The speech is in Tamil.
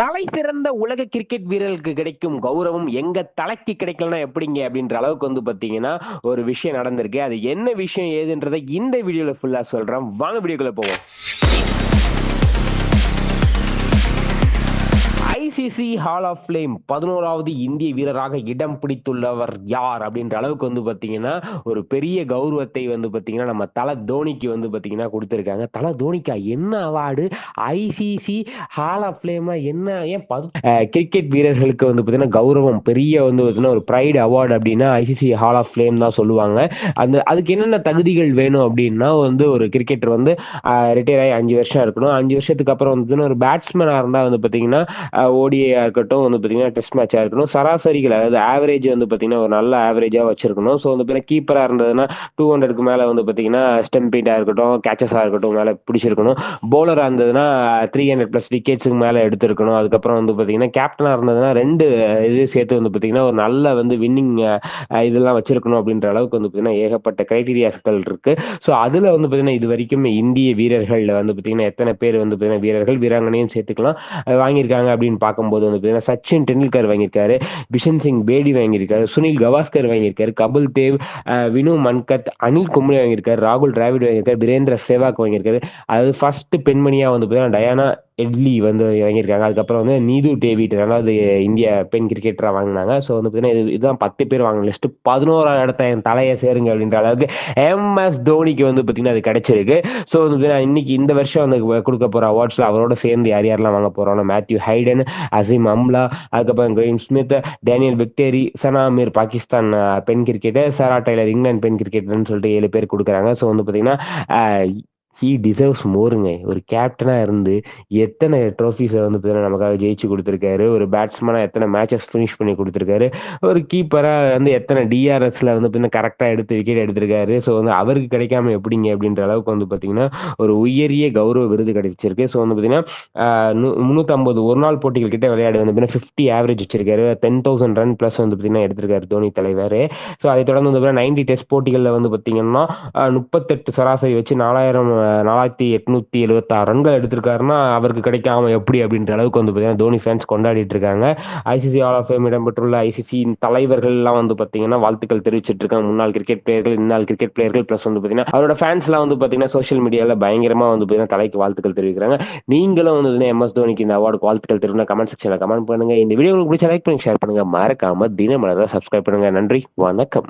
தலை சிறந்த உலக கிரிக்கெட் வீரர்களுக்கு கிடைக்கும் கௌரவம் எங்க தலைக்கு கிடைக்கலனா எப்படிங்க அப்படின்ற அளவுக்கு வந்து பாத்தீங்கன்னா ஒரு விஷயம் நடந்திருக்கு. அது என்ன விஷயம் ஏதுன்றதை இந்த வீடியோல ஃபுல்லா சொல்றேன். வாங்க வீடியோக்குள்ள போவோம். ஐசிசி ஹால் ஆஃப் ஃப்ளேம் பதினோராவது இந்திய வீரராக இடம் பிடித்துள்ளவர் யார் அப்படின்ற அளவுக்கு வந்து பார்த்தீங்கன்னா ஒரு பெரிய கௌரவத்தை வந்து பார்த்தீங்கன்னா நம்ம தல தோனிக்கு வந்து பார்த்தீங்கன்னா கொடுத்துருக்காங்க. தல தோனிக்கா என்ன அவார்டு ஐசிசி ஹால் ஆஃப் ஃப்ளேம்னா என்ன? ஏன் பது கிரிக்கெட் வீரர்களுக்கு வந்து பார்த்தீங்கன்னா கௌரவம் பெரிய வந்து பார்த்தீங்கன்னா ஒரு ப்ரைடு அவார்டு அப்படின்னா ஐசிசி ஹால் ஆஃப் ஃப்ளேம் தான் சொல்லுவாங்க. அந்த அதுக்கு என்னென்ன தகுதிகள் வேணும் அப்படின்னா வந்து ஒரு கிரிக்கெட்டர் வந்து ரிட்டையர் ஆகி அஞ்சு வருஷம் இருக்கணும். அஞ்சு வருஷத்துக்கு அப்புறம் வந்து ஒரு பேட்ஸ்மேனாக இருந்தால் வந்து பார்த்தீங்கன்னா ஓடிஐயா இருக்கட்டும் வந்து பார்த்தீங்கன்னா டெஸ்ட் மேட்சாக இருக்கணும் சராசரிகள் அதாவது ஆவரேஜ் வந்து பார்த்தீங்கன்னா ஒரு நல்ல ஆவரேஜாக வச்சிருக்கணும் ஸோ வந்து பார்த்தீங்கன்னா கீப்பராக இருந்ததுன்னா டூ ஹண்ட்ரடுக்கு மேலே வந்து பார்த்தீங்கன்னா ஸ்டெம்பீட்டாக இருக்கட்டும் கேச்சஸாக இருக்கட்டும் மேலே பிடிச்சிருக்கணும் பவுலராக இருந்ததுன்னா த்ரீ ஹண்ட்ரட் ப்ளஸ் விக்கெட்ஸுக்கு மேலே எடுத்திருக்கணும் அதுக்கப்புறம் வந்து பார்த்தீங்கன்னா கேப்டனாக இருந்ததுன்னா ரெண்டு இது சேர்த்து வந்து பார்த்தீங்கன்னா ஒரு நல்ல வந்து வின்னிங் இதெல்லாம் வச்சிருக்கணும் அப்படின்ற அளவுக்கு வந்து பார்த்தீங்கன்னா ஏகப்பட்ட கிரைட்டீரியாஸ்கள் இருக்கு ஸோ அதில் வந்து பார்த்தீங்கன்னா இது வரைக்கும் இந்திய வீரர்கள் வந்து பார்த்தீங்கன்னா எத்தனை பேர் வந்து பார்த்தீங்கன்னா வீரர்கள் வீராங்கனையும் சேர்த்துக்கலாம் வாங்கியிருக்காங்க அப்படின்னு பார்க்கும்போது வந்து பார்த்தீங்கன்னா சச்சின் டெண்டுல்கர் வாங்கியிருக்காரு பிஷன் சிங் பேடி வாங்கியிருக்காரு சுனில் கவாஸ்கர் வாங்கியிருக்காரு கபில் தேவ் வினு மன்கத் அனில் கும்ளே வாங்கியிருக்காரு ராகுல் டிராவிட் வாங்கியிருக்காரு பிரேந்திர சேவாக் வாங்கியிருக்காரு. அதாவது ஃபர்ஸ்ட் பெண்மணியாக வந்து பார்த்தீங்கன்னா டயானா எட்லி வந்து வாங்கியிருக்காங்க அதுக்கப்புறம் வந்து நீது டேவிட் ரெண்டாவது இந்திய பெண் கிரிக்கெட்டராக வாங்கினாங்க. ஸோ வந்து பார்த்தீங்கன்னா இது இதுதான் பத்து பேர் வாங்கின லிஸ்ட்டு பதினோராம் இடத்த என் தலையை சேருங்க அப்படின்ற அளவுக்கு எம்எஸ் தோனிக்கு வந்து பார்த்தீங்கன்னா அது கிடைச்சிருக்கு. ஸோ வந்து பார்த்தீங்கன்னா இன்னைக்கு இந்த வருஷம் வந்து கொடுக்க போகிற அவார்ட்ஸில் அவரோட சேர்ந்து யார் யாரெல்லாம் வாங்க போகிறோம்னா மேத்யூ ஹைடன் அசீம் அம்லா அதுக்கப்புறம் Graeme Smith Daniel விக்டேரி Sana Mir Pakistan பெண் கிரிக்கெட்டர் சரா டைலர் இங்கிலாந்து பெண் கிரிக்கெட்டர்னு சொல்லிட்டு ஏழு பேர் கொடுக்குறாங்க. ஸோ வந்து பார்த்தீங்கன்னா uh, ஹீ டிசர்வ்ஸ் மோருங்க ஒரு கேப்டனாக இருந்து எத்தனை ட்ரோஃபீஸை வந்து பார்த்தீங்கன்னா நமக்காக ஜெயிச்சு கொடுத்துருக்காரு. ஒரு பேட்ஸ்மேனாக எத்தனை மேட்சஸ் ஃபினிஷ் பண்ணி கொடுத்துருக்காரு. ஒரு கீப்பராக வந்து எத்தனை டிஆர்எஸில் வந்து பார்த்தீங்கன்னா கரெக்டாக எடுத்து விக்கெட் எடுத்திருக்காரு. ஸோ வந்து அவருக்கு கிடைக்காம எப்படிங்க? அப்படின்ற அளவுக்கு வந்து பார்த்தீங்கன்னா ஒரு உயரிய கௌரவ விருது கிடைச்சிருக்கு. ஸோ வந்து பார்த்தீங்கன்னா முந்நூற்றம்பது ஒரு நாள் போட்டிகள் கிட்ட விளையாடி வந்து பார்த்தீங்கன்னா ஃபிஃப்டி ஆவரேஜ் வச்சிருக்காரு. டென் தௌசண்ட் ரன் ப்ளஸ் வந்து பார்த்தீங்கன்னா எடுத்திருக்காரு தோனி தலைவர். ஸோ அதை தொடர்ந்து வந்து பார்த்தீங்கன்னா நைன்டி டெஸ்ட் போட்டிகளில் வந்து பார்த்தீங்கன்னா முப்பத்தெட்டு சராசரி வச்சு நாலாயிரம் நாலாயிரத்தி எட்நூத்தி எழுபத்தாறு ரன்கள் எடுத்திருக்காருன்னா அவருக்கு கிடைக்காம எப்படி அப்படின்ற அளவுக்கு வந்து பார்த்தீங்கன்னா தோனி ஃபேன்ஸ் கொண்டாடிட்டு இருக்காங்க. ஐசிசி ஆல் ஆஃப் ஃபேம் இடம்பெற்றுள்ள ஐசிசியின் தலைவர்கள் எல்லாம் வந்து பார்த்தீங்கன்னா வாழ்த்துக்கள் தெரிவிச்சிட்டு இருக்காங்க. முன்னாள் கிரிக்கெட் பிளேயர்கள் இந்நாள் கிரிக்கெட் பிளேயர்கள் ப்ளஸ் வந்து பார்த்தீங்கன்னா அவரோட ஃபேன்ஸ்லாம் வந்து பார்த்தீங்கன்னா சோஷியல் மீடியாவில் பயங்கரமாக வந்து பார்த்தீங்கன்னா தலைக்கு வாழ்த்துக்கள் தெரிவிக்கிறாங்க. நீங்களும் வந்து எம்எஸ் தோனிக்கு இந்த அவார்டுக்கு வாழ்த்துக்கள் தெரிவிங்க கமெண்ட் செக்ஷனில் கமெண்ட் பண்ணுங்க. இந்த வீடியோ உங்களுக்கு பிடிச்ச லைக் பண்ணி ஷேர் பண்ணுங்க. மறக்காம தினமலரை சப்ஸ்கிரைப் பண்ணுங்க. நன்றி வணக்கம்.